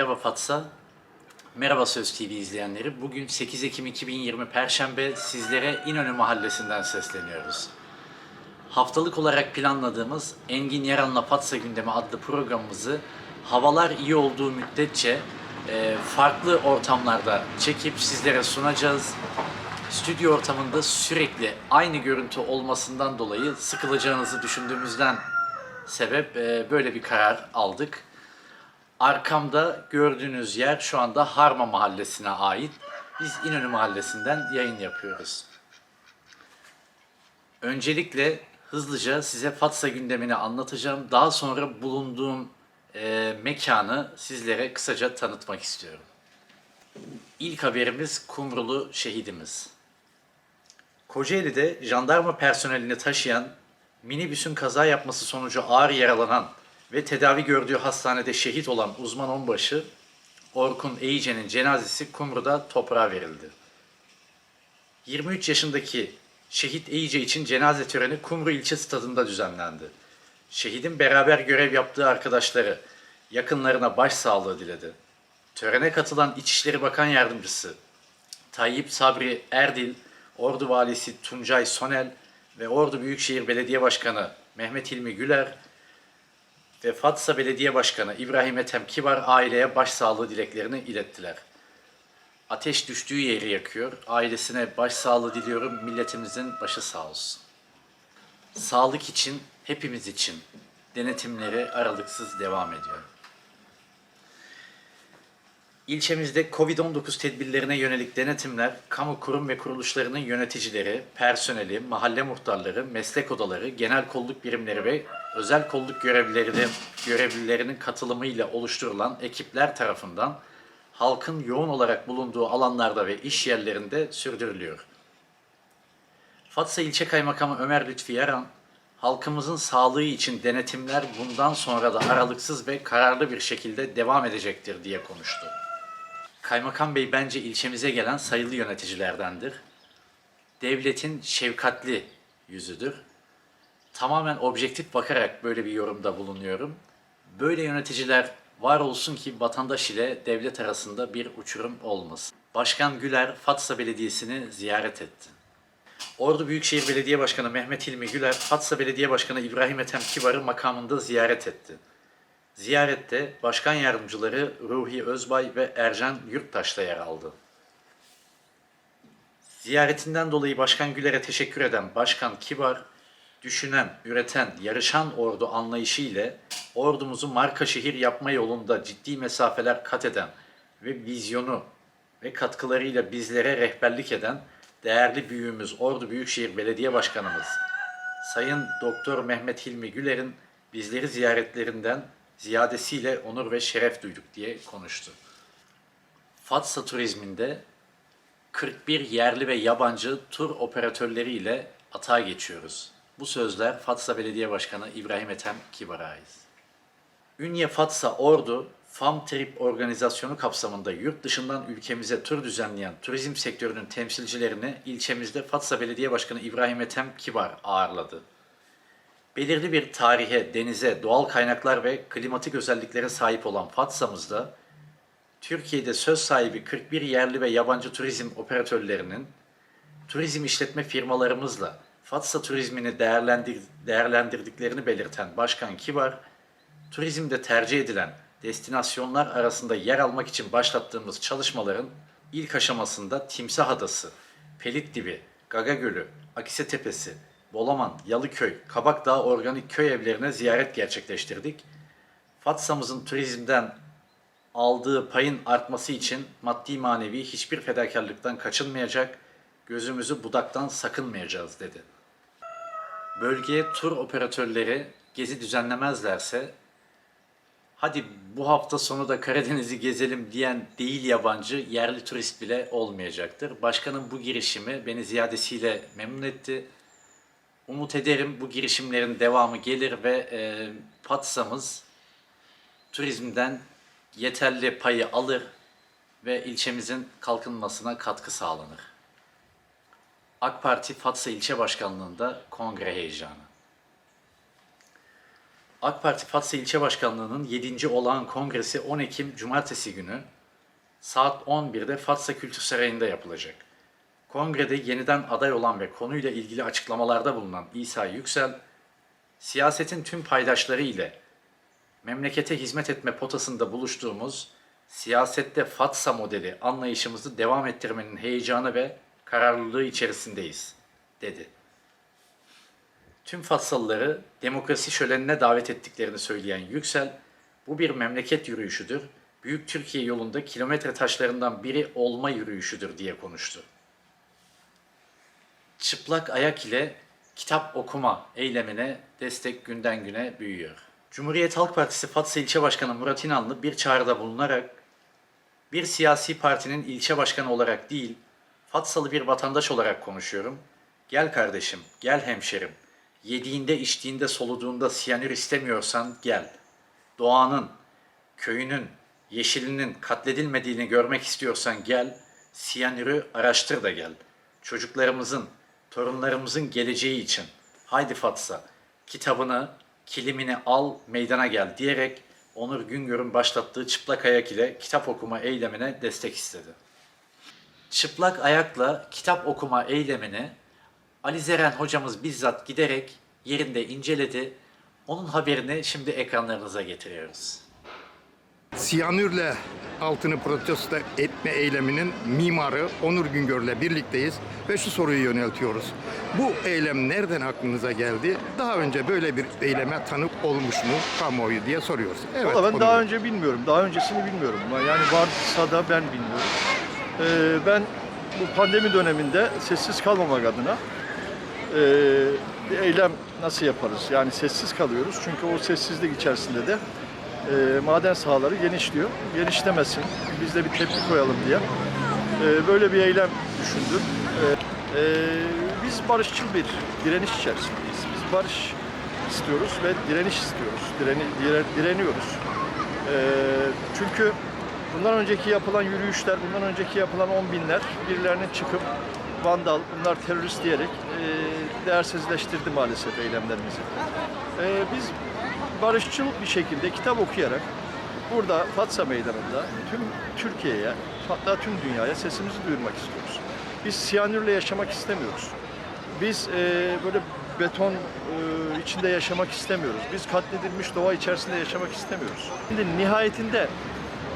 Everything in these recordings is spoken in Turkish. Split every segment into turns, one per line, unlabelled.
Merhaba Fatsa. Merhaba Söz TV izleyenleri. Bugün 8 Ekim 2020 Perşembe sizlere İnönü Mahallesi'nden sesleniyoruz. Haftalık olarak planladığımız Engin Yaran'la Fatsa Gündemi adlı programımızı havalar iyi olduğu müddetçe e, farklı ortamlarda çekip sizlere sunacağız. Stüdyo ortamında sürekli aynı görüntü olmasından dolayı sıkılacağınızı düşündüğümüzden sebep e, böyle bir karar aldık. Arkamda gördüğünüz yer şu anda Harma Mahallesi'ne ait. Biz İnönü Mahallesi'nden yayın yapıyoruz. Öncelikle hızlıca size Fatsa gündemini anlatacağım. Daha sonra bulunduğum e, mekanı sizlere kısaca tanıtmak istiyorum. İlk haberimiz Kumrulu şehidimiz. Kocaeli'de jandarma personelini taşıyan minibüsün kaza yapması sonucu ağır yaralanan ve tedavi gördüğü hastanede şehit olan uzman onbaşı Orkun Eyice'nin cenazesi Kumru'da toprağa verildi. 23 yaşındaki şehit Eyice için cenaze töreni Kumru ilçe stadında düzenlendi. Şehidin beraber görev yaptığı arkadaşları yakınlarına başsağlığı diledi. Törene katılan İçişleri Bakan Yardımcısı Tayyip Sabri Erdil, Ordu Valisi Tuncay Sonel ve Ordu Büyükşehir Belediye Başkanı Mehmet Hilmi Güler Fatsa Belediye Başkanı İbrahim Ethem Kibar aileye başsağlığı dileklerini ilettiler. Ateş düştüğü yeri yakıyor. Ailesine başsağlığı diliyorum. Milletimizin başı sağ olsun. Sağlık için, hepimiz için denetimleri aralıksız devam ediyor. İlçemizde Covid-19 tedbirlerine yönelik denetimler, kamu kurum ve kuruluşlarının yöneticileri, personeli, mahalle muhtarları, meslek odaları, genel kolluk birimleri ve özel kolluk görevlileri, görevlilerinin katılımıyla oluşturulan ekipler tarafından halkın yoğun olarak bulunduğu alanlarda ve iş yerlerinde sürdürülüyor. Fatsa İlçe Kaymakamı Ömer Lütfi Yaran, halkımızın sağlığı için denetimler bundan sonra da aralıksız ve kararlı bir şekilde devam edecektir diye konuştu. Kaymakam Bey bence ilçemize gelen sayılı yöneticilerdendir. Devletin şefkatli yüzüdür. Tamamen objektif bakarak böyle bir yorumda bulunuyorum. Böyle yöneticiler var olsun ki vatandaş ile devlet arasında bir uçurum olmasın. Başkan Güler Fatsa Belediyesi'ni ziyaret etti. Ordu Büyükşehir Belediye Başkanı Mehmet Hilmi Güler, Fatsa Belediye Başkanı İbrahim Ethem Kibar'ı makamında ziyaret etti. Ziyarette başkan yardımcıları Ruhi Özbay ve Ercan Yurttaş da yer aldı. Ziyaretinden dolayı Başkan Güler'e teşekkür eden Başkan Kibar, düşünen, üreten, yarışan ordu anlayışı ile ordumuzu marka şehir yapma yolunda ciddi mesafeler kat eden ve vizyonu ve katkılarıyla bizlere rehberlik eden değerli büyüğümüz Ordu Büyükşehir Belediye Başkanımız Sayın Doktor Mehmet Hilmi Güler'in bizleri ziyaretlerinden ziyadesiyle onur ve şeref duyduk diye konuştu. Fatsa Turizm'inde 41 yerli ve yabancı tur operatörleri ile atağa geçiyoruz. Bu sözler Fatsa Belediye Başkanı İbrahim Ethem Kibar'a ait. Ünye Fatsa Ordu Farm Trip organizasyonu kapsamında yurt dışından ülkemize tur düzenleyen turizm sektörünün temsilcilerini ilçemizde Fatsa Belediye Başkanı İbrahim Ethem Kibar ağırladı. Belirli bir tarihe, denize, doğal kaynaklar ve klimatik özelliklere sahip olan Fatsa'mızda Türkiye'de söz sahibi 41 yerli ve yabancı turizm operatörlerinin turizm işletme firmalarımızla Fatsa turizmini değerlendir değerlendirdiklerini belirten Başkan Kibar, turizmde tercih edilen destinasyonlar arasında yer almak için başlattığımız çalışmaların ilk aşamasında Timsah Adası, Pelit Dibi, Gaga Gölü, Akise Tepesi, Bolaman, Yalıköy, Kabakdağ Organik Köy Evlerine ziyaret gerçekleştirdik. Fatsa'mızın turizmden aldığı payın artması için maddi manevi hiçbir fedakarlıktan kaçınmayacak, gözümüzü budaktan sakınmayacağız dedi. Bölgeye tur operatörleri gezi düzenlemezlerse hadi bu hafta sonu da Karadeniz'i gezelim diyen değil yabancı yerli turist bile olmayacaktır. Başkanın bu girişimi beni ziyadesiyle memnun etti. Umut ederim bu girişimlerin devamı gelir ve e, Patsa'mız turizmden yeterli payı alır ve ilçemizin kalkınmasına katkı sağlanır. AK Parti Fatsa İlçe Başkanlığı'nda kongre heyecanı. AK Parti Fatsa İlçe Başkanlığı'nın 7. olağan kongresi 10 Ekim Cumartesi günü saat 11'de Fatsa Kültür Sarayı'nda yapılacak. Kongrede yeniden aday olan ve konuyla ilgili açıklamalarda bulunan İsa Yüksel, siyasetin tüm paydaşları ile memlekete hizmet etme potasında buluştuğumuz siyasette Fatsa modeli anlayışımızı devam ettirmenin heyecanı ve kararlılığı içerisindeyiz, dedi. Tüm Fatsalıları demokrasi şölenine davet ettiklerini söyleyen Yüksel, bu bir memleket yürüyüşüdür, Büyük Türkiye yolunda kilometre taşlarından biri olma yürüyüşüdür diye konuştu. Çıplak ayak ile kitap okuma eylemine destek günden güne büyüyor. Cumhuriyet Halk Partisi Fatsa İlçe Başkanı Murat İnanlı bir çağrıda bulunarak bir siyasi partinin ilçe başkanı olarak değil, Fatsalı bir vatandaş olarak konuşuyorum. Gel kardeşim, gel hemşerim. Yediğinde, içtiğinde, soluduğunda siyanür istemiyorsan gel. Doğanın, köyünün, yeşilinin katledilmediğini görmek istiyorsan gel. Siyanürü araştır da gel. Çocuklarımızın, torunlarımızın geleceği için. Haydi Fatsa, kitabını, kilimini al, meydana gel diyerek Onur Güngör'ün başlattığı çıplak ayak ile kitap okuma eylemine destek istedi. Çıplak ayakla kitap okuma eylemini Ali Zeren hocamız bizzat giderek yerinde inceledi. Onun haberini şimdi ekranlarınıza getiriyoruz.
Siyanürle altını protesto etme eyleminin mimarı Onur Güngör'le birlikteyiz ve şu soruyu yöneltiyoruz. Bu eylem nereden aklınıza geldi? Daha önce böyle bir eyleme tanık olmuş mu kamuoyu diye soruyoruz. Evet.
Valla ben
Onur
daha önce bilmiyorum. Daha öncesini bilmiyorum. Yani varsa da ben bilmiyorum. Ee, ben bu pandemi döneminde sessiz kalmamak adına e, bir eylem nasıl yaparız? Yani sessiz kalıyoruz. Çünkü o sessizlik içerisinde de e, maden sahaları genişliyor. Genişlemesin. Biz de bir tepki koyalım diye. e, böyle bir eylem düşündüm. E, e, biz barışçıl bir direniş içerisindeyiz. Biz barış istiyoruz ve direniş istiyoruz. Direni, dire- direniyoruz. Ee, çünkü bundan önceki yapılan yürüyüşler, bundan önceki yapılan on binler birilerinin çıkıp vandal, bunlar terörist diyerek e, değersizleştirdi maalesef eylemlerimizi. Ee, biz barışçıl bir şekilde kitap okuyarak burada Fatsa Meydanı'nda tüm Türkiye'ye hatta tüm dünyaya sesimizi duyurmak istiyoruz. Biz siyanürle yaşamak istemiyoruz. Biz e, böyle beton e, içinde yaşamak istemiyoruz. Biz katledilmiş doğa içerisinde yaşamak istemiyoruz. Şimdi nihayetinde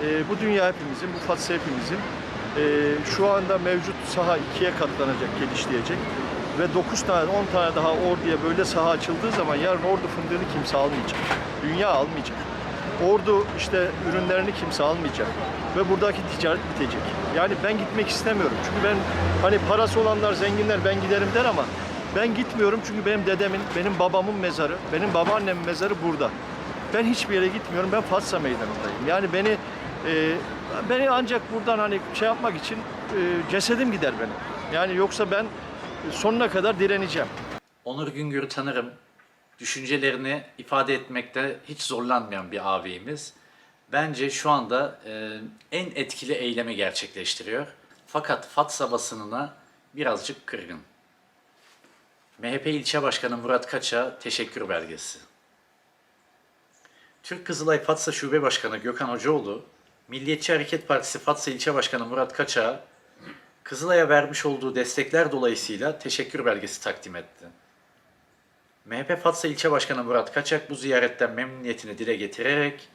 e, bu dünya hepimizin, bu Fatsa hepimizin e, şu anda mevcut saha ikiye katlanacak, genişleyecek ve 9 tane, 10 tane daha orduya böyle saha açıldığı zaman yarın ordu fındığını kimse almayacak. Dünya almayacak. Ordu işte ürünlerini kimse almayacak ve buradaki ticaret bitecek. Yani ben gitmek istemiyorum. Çünkü ben hani parası olanlar, zenginler ben giderim der ama ben gitmiyorum çünkü benim dedemin, benim babamın mezarı, benim babaannemin mezarı burada. Ben hiçbir yere gitmiyorum. Ben Fatsa Meydanı'ndayım. Yani beni e, beni ancak buradan hani şey yapmak için e, cesedim gider benim. Yani yoksa ben sonuna kadar direneceğim.
Onur Güngör'ü tanırım. Düşüncelerini ifade etmekte hiç zorlanmayan bir ağabeyimiz. Bence şu anda e, en etkili eylemi gerçekleştiriyor. Fakat Fatsa basınına birazcık kırgın. MHP ilçe başkanı Murat Kaç'a teşekkür belgesi. Türk Kızılay Fatsa Şube Başkanı Gökhan Hocaoğlu, Milliyetçi Hareket Partisi Fatsa İlçe Başkanı Murat Kaç'a Kızılay'a vermiş olduğu destekler dolayısıyla teşekkür belgesi takdim etti. MHP Fatsa İlçe Başkanı Murat Kaçak bu ziyaretten memnuniyetini dile getirerek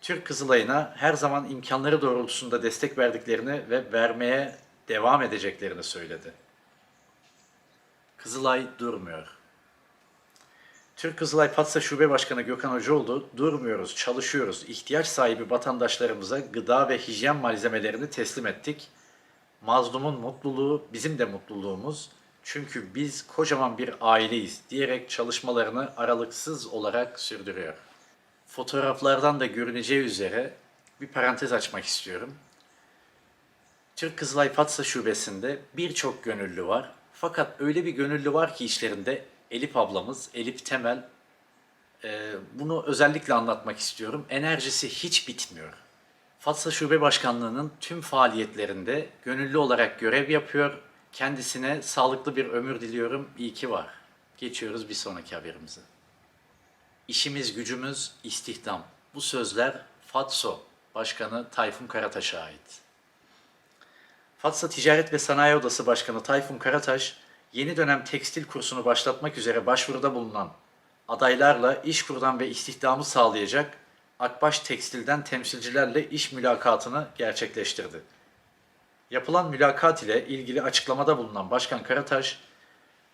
Türk Kızılay'ına her zaman imkanları doğrultusunda destek verdiklerini ve vermeye devam edeceklerini söyledi. Kızılay durmuyor. Türk Kızılay Fatsa Şube Başkanı Gökhan Hocaoğlu, durmuyoruz, çalışıyoruz. İhtiyaç sahibi vatandaşlarımıza gıda ve hijyen malzemelerini teslim ettik. Mazlumun mutluluğu bizim de mutluluğumuz. Çünkü biz kocaman bir aileyiz diyerek çalışmalarını aralıksız olarak sürdürüyor. Fotoğraflardan da görüneceği üzere bir parantez açmak istiyorum. Türk Kızılay Fatsa Şubesi'nde birçok gönüllü var. Fakat öyle bir gönüllü var ki işlerinde Elif ablamız, Elif Temel. e, bunu özellikle anlatmak istiyorum. Enerjisi hiç bitmiyor. Fatsa Şube Başkanlığı'nın tüm faaliyetlerinde gönüllü olarak görev yapıyor. Kendisine sağlıklı bir ömür diliyorum. İyi ki var. Geçiyoruz bir sonraki haberimize. İşimiz gücümüz istihdam. Bu sözler FATSO Başkanı Tayfun Karataş'a ait. Fatsa Ticaret ve Sanayi Odası Başkanı Tayfun Karataş, yeni dönem tekstil kursunu başlatmak üzere başvuruda bulunan adaylarla iş kurdan ve istihdamı sağlayacak Akbaş Tekstil'den temsilcilerle iş mülakatını gerçekleştirdi. Yapılan mülakat ile ilgili açıklamada bulunan Başkan Karataş,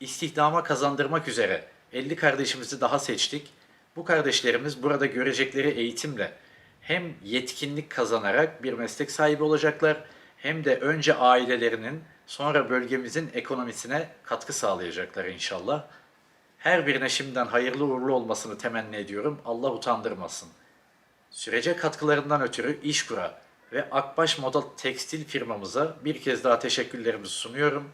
istihdama kazandırmak üzere 50 kardeşimizi daha seçtik. Bu kardeşlerimiz burada görecekleri eğitimle hem yetkinlik kazanarak bir meslek sahibi olacaklar hem de önce ailelerinin sonra bölgemizin ekonomisine katkı sağlayacaklar inşallah. Her birine şimdiden hayırlı uğurlu olmasını temenni ediyorum. Allah utandırmasın. Sürece katkılarından ötürü İşkur'a ve Akbaş Moda Tekstil firmamıza bir kez daha teşekkürlerimizi sunuyorum.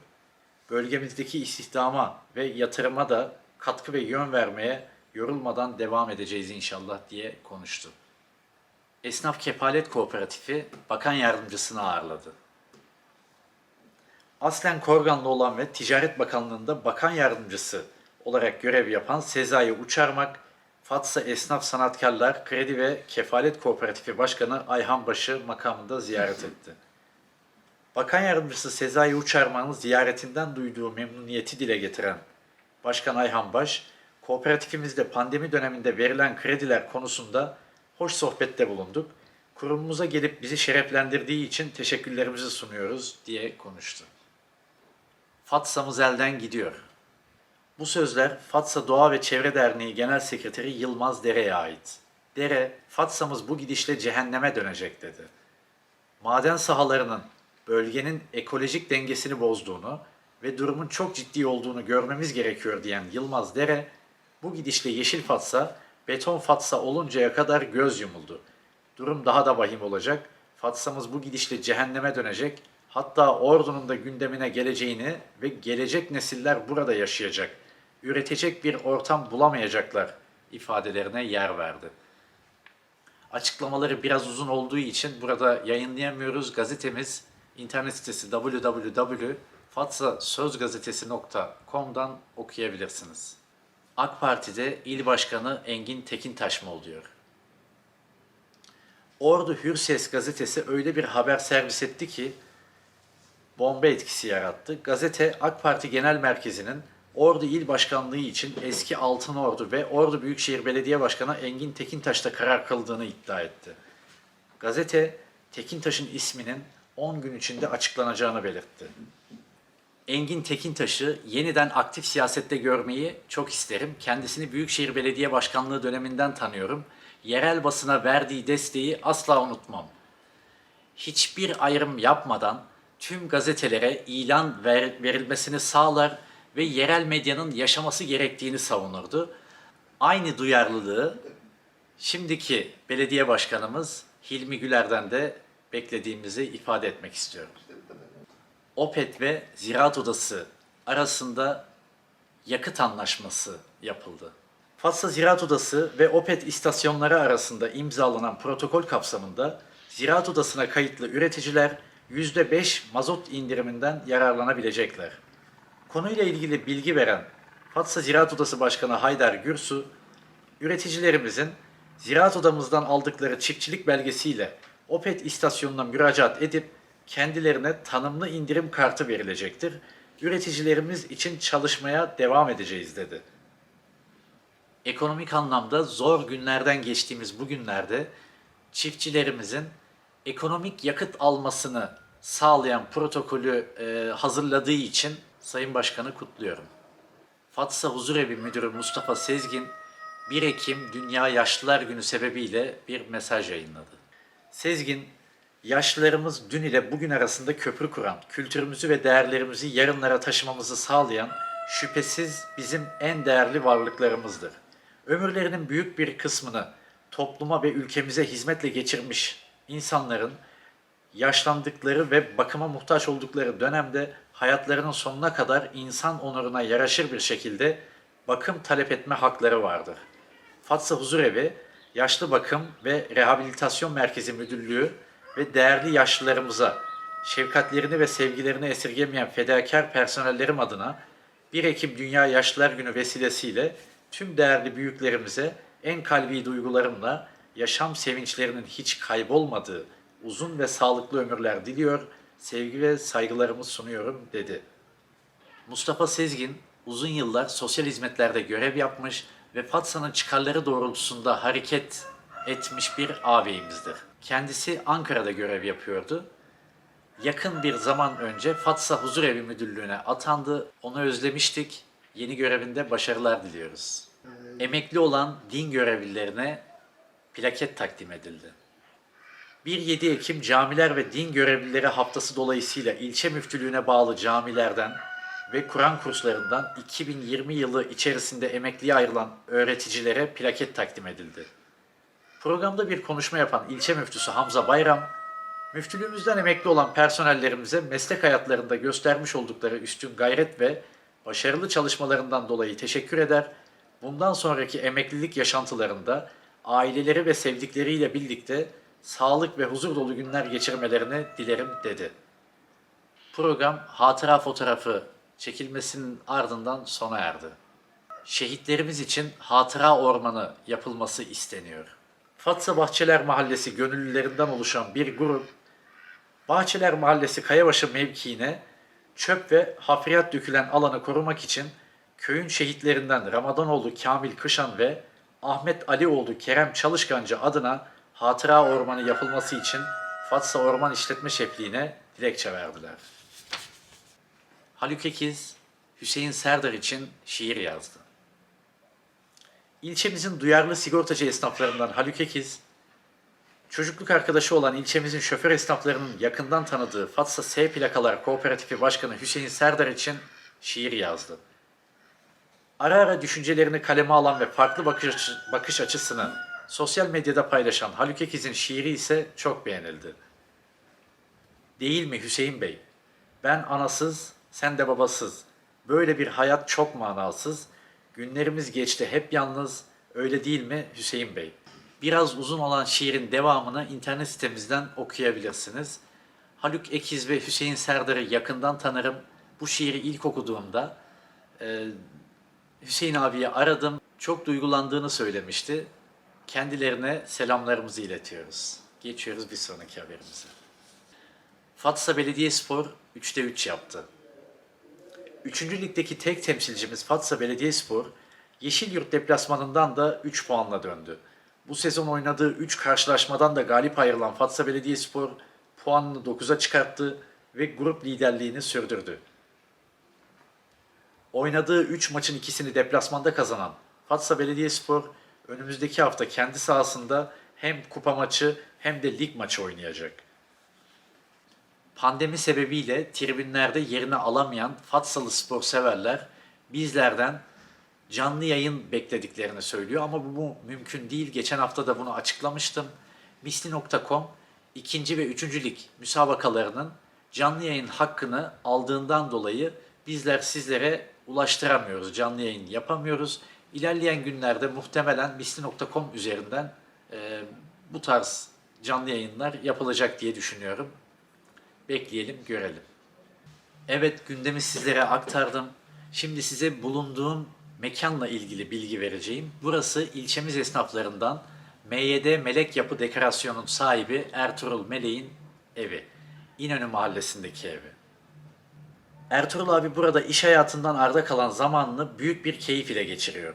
Bölgemizdeki istihdama ve yatırıma da katkı ve yön vermeye yorulmadan devam edeceğiz inşallah diye konuştu. Esnaf Kefalet Kooperatifi Bakan Yardımcısını ağırladı. Aslen Korganlı olan ve Ticaret Bakanlığı'nda Bakan Yardımcısı olarak görev yapan Sezai Uçarmak, Fatsa Esnaf Sanatkarlar Kredi ve Kefalet Kooperatifi Başkanı Ayhan Başı makamında ziyaret etti. Bakan Yardımcısı Sezai Uçarmak'ın ziyaretinden duyduğu memnuniyeti dile getiren Başkan Ayhan Baş, kooperatifimizde pandemi döneminde verilen krediler konusunda hoş sohbette bulunduk. Kurumumuza gelip bizi şereflendirdiği için teşekkürlerimizi sunuyoruz diye konuştu. Fatsa'mız elden gidiyor. Bu sözler Fatsa Doğa ve Çevre Derneği Genel Sekreteri Yılmaz Dere'ye ait. Dere, Fatsa'mız bu gidişle cehenneme dönecek dedi. Maden sahalarının bölgenin ekolojik dengesini bozduğunu ve durumun çok ciddi olduğunu görmemiz gerekiyor diyen Yılmaz Dere, bu gidişle Yeşil Fatsa, beton Fatsa oluncaya kadar göz yumuldu. Durum daha da vahim olacak. Fatsa'mız bu gidişle cehenneme dönecek. Hatta ordunun da gündemine geleceğini ve gelecek nesiller burada yaşayacak. Üretecek bir ortam bulamayacaklar ifadelerine yer verdi. Açıklamaları biraz uzun olduğu için burada yayınlayamıyoruz. Gazetemiz internet sitesi www.fatsasözgazetesi.com'dan okuyabilirsiniz. AK Parti'de il başkanı Engin Tekintaş mı oluyor? Ordu Hürses gazetesi öyle bir haber servis etti ki bomba etkisi yarattı. Gazete AK Parti Genel Merkezi'nin Ordu İl Başkanlığı için eski Altın Ordu ve Ordu Büyükşehir Belediye Başkanı Engin Tekintaş'ta karar kıldığını iddia etti. Gazete Tekintaş'ın isminin 10 gün içinde açıklanacağını belirtti. Engin Tekintaş'ı yeniden aktif siyasette görmeyi çok isterim. Kendisini Büyükşehir Belediye Başkanlığı döneminden tanıyorum. Yerel basına verdiği desteği asla unutmam. Hiçbir ayrım yapmadan tüm gazetelere ilan ver- verilmesini sağlar ve yerel medyanın yaşaması gerektiğini savunurdu. Aynı duyarlılığı şimdiki belediye başkanımız Hilmi Güler'den de beklediğimizi ifade etmek istiyorum. OPET ve Ziraat Odası arasında yakıt anlaşması yapıldı. Fatsa Ziraat Odası ve OPET istasyonları arasında imzalanan protokol kapsamında Ziraat Odası'na kayıtlı üreticiler %5 mazot indiriminden yararlanabilecekler. Konuyla ilgili bilgi veren Fatsa Ziraat Odası Başkanı Haydar Gürsu, üreticilerimizin ziraat odamızdan aldıkları çiftçilik belgesiyle OPET istasyonuna müracaat edip kendilerine tanımlı indirim kartı verilecektir. Üreticilerimiz için çalışmaya devam edeceğiz dedi. Ekonomik anlamda zor günlerden geçtiğimiz bu günlerde çiftçilerimizin ekonomik yakıt almasını sağlayan protokolü e, hazırladığı için Sayın Başkanı kutluyorum. Fatsa Huzurevi Müdürü Mustafa Sezgin 1 Ekim Dünya Yaşlılar Günü sebebiyle bir mesaj yayınladı. Sezgin, yaşlılarımız dün ile bugün arasında köprü kuran, kültürümüzü ve değerlerimizi yarınlara taşımamızı sağlayan şüphesiz bizim en değerli varlıklarımızdır. Ömürlerinin büyük bir kısmını topluma ve ülkemize hizmetle geçirmiş insanların yaşlandıkları ve bakıma muhtaç oldukları dönemde hayatlarının sonuna kadar insan onuruna yaraşır bir şekilde bakım talep etme hakları vardır. Fatsa Huzurevi, Yaşlı Bakım ve Rehabilitasyon Merkezi Müdürlüğü ve değerli yaşlılarımıza şefkatlerini ve sevgilerini esirgemeyen fedakar personellerim adına 1 Ekim Dünya Yaşlılar Günü vesilesiyle tüm değerli büyüklerimize en kalbi duygularımla yaşam sevinçlerinin hiç kaybolmadığı uzun ve sağlıklı ömürler diliyor, sevgi ve saygılarımı sunuyorum dedi. Mustafa Sezgin uzun yıllar sosyal hizmetlerde görev yapmış ve Fatsa'nın çıkarları doğrultusunda hareket etmiş bir ağabeyimizdir. Kendisi Ankara'da görev yapıyordu. Yakın bir zaman önce Fatsa Huzurevi Müdürlüğü'ne atandı. Onu özlemiştik. Yeni görevinde başarılar diliyoruz. Emekli olan din görevlilerine plaket takdim edildi. 1-7 Ekim Camiler ve Din Görevlileri Haftası dolayısıyla ilçe müftülüğüne bağlı camilerden ve Kur'an kurslarından 2020 yılı içerisinde emekliye ayrılan öğreticilere plaket takdim edildi. Programda bir konuşma yapan ilçe müftüsü Hamza Bayram, müftülüğümüzden emekli olan personellerimize meslek hayatlarında göstermiş oldukları üstün gayret ve başarılı çalışmalarından dolayı teşekkür eder. Bundan sonraki emeklilik yaşantılarında aileleri ve sevdikleriyle birlikte sağlık ve huzur dolu günler geçirmelerini dilerim dedi. Program hatıra fotoğrafı çekilmesinin ardından sona erdi. Şehitlerimiz için hatıra ormanı yapılması isteniyor. Fatsa Bahçeler Mahallesi gönüllülerinden oluşan bir grup, Bahçeler Mahallesi Kayabaşı mevkiine çöp ve hafriyat dökülen alanı korumak için köyün şehitlerinden Ramadanoğlu Kamil Kışan ve Ahmet Alioğlu Kerem Çalışkancı adına hatıra ormanı yapılması için Fatsa Orman İşletme Şefliği'ne dilekçe verdiler. Haluk Ekiz, Hüseyin Serdar için şiir yazdı. İlçemizin duyarlı sigortacı esnaflarından Haluk Ekiz, çocukluk arkadaşı olan ilçemizin şoför esnaflarının yakından tanıdığı Fatsa S Plakalar Kooperatifi Başkanı Hüseyin Serdar için şiir yazdı. Ara ara düşüncelerini kaleme alan ve farklı bakış, bakış açısını sosyal medyada paylaşan Haluk Ekiz'in şiiri ise çok beğenildi. Değil mi Hüseyin Bey? Ben anasız, sen de babasız. Böyle bir hayat çok manasız. Günlerimiz geçti hep yalnız. Öyle değil mi Hüseyin Bey? Biraz uzun olan şiirin devamını internet sitemizden okuyabilirsiniz. Haluk Ekiz ve Hüseyin Serdar'ı yakından tanırım. Bu şiiri ilk okuduğumda e, Hüseyin abiyi aradım. Çok duygulandığını söylemişti. Kendilerine selamlarımızı iletiyoruz. Geçiyoruz bir sonraki haberimize. Fatsa Belediyespor 3'te 3 yaptı. 3. ligdeki tek temsilcimiz Fatsa Belediyespor, Yeşilyurt deplasmanından da 3 puanla döndü. Bu sezon oynadığı 3 karşılaşmadan da galip ayrılan Fatsa Belediyespor puanını 9'a çıkarttı ve grup liderliğini sürdürdü. Oynadığı 3 maçın ikisini deplasmanda kazanan Fatsa Belediyespor önümüzdeki hafta kendi sahasında hem kupa maçı hem de lig maçı oynayacak. Pandemi sebebiyle tribünlerde yerini alamayan Fatsalı spor severler bizlerden canlı yayın beklediklerini söylüyor ama bu, bu mümkün değil. Geçen hafta da bunu açıklamıştım. Misli.com ikinci ve üçüncü lig müsabakalarının canlı yayın hakkını aldığından dolayı bizler sizlere ulaştıramıyoruz. Canlı yayın yapamıyoruz. İlerleyen günlerde muhtemelen misli.com üzerinden e, bu tarz canlı yayınlar yapılacak diye düşünüyorum. Bekleyelim, görelim. Evet, gündemi sizlere aktardım. Şimdi size bulunduğum mekanla ilgili bilgi vereceğim. Burası ilçemiz esnaflarından MYD Melek Yapı Dekorasyon'un sahibi Ertuğrul Melek'in evi. İnönü Mahallesi'ndeki evi. Ertuğrul abi burada iş hayatından arda kalan zamanını büyük bir keyif ile geçiriyor.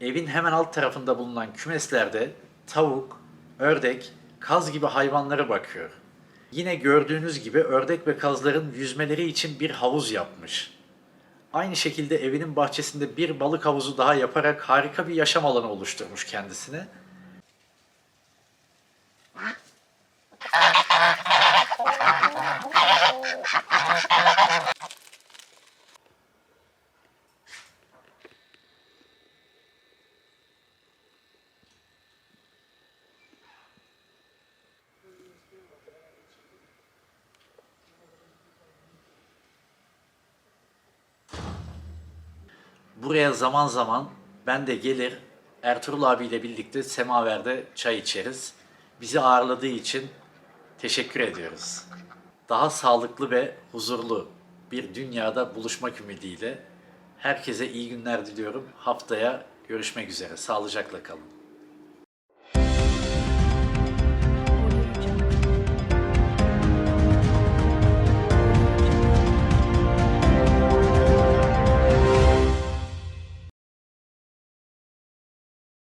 Evin hemen alt tarafında bulunan kümeslerde tavuk, ördek, kaz gibi hayvanlara bakıyor. Yine gördüğünüz gibi ördek ve kazların yüzmeleri için bir havuz yapmış. Aynı şekilde evinin bahçesinde bir balık havuzu daha yaparak harika bir yaşam alanı oluşturmuş kendisine. Buraya zaman zaman ben de gelir Ertuğrul abiyle birlikte semaverde çay içeriz. Bizi ağırladığı için teşekkür ediyoruz. Daha sağlıklı ve huzurlu bir dünyada buluşmak ümidiyle herkese iyi günler diliyorum. Haftaya görüşmek üzere. Sağlıcakla kalın.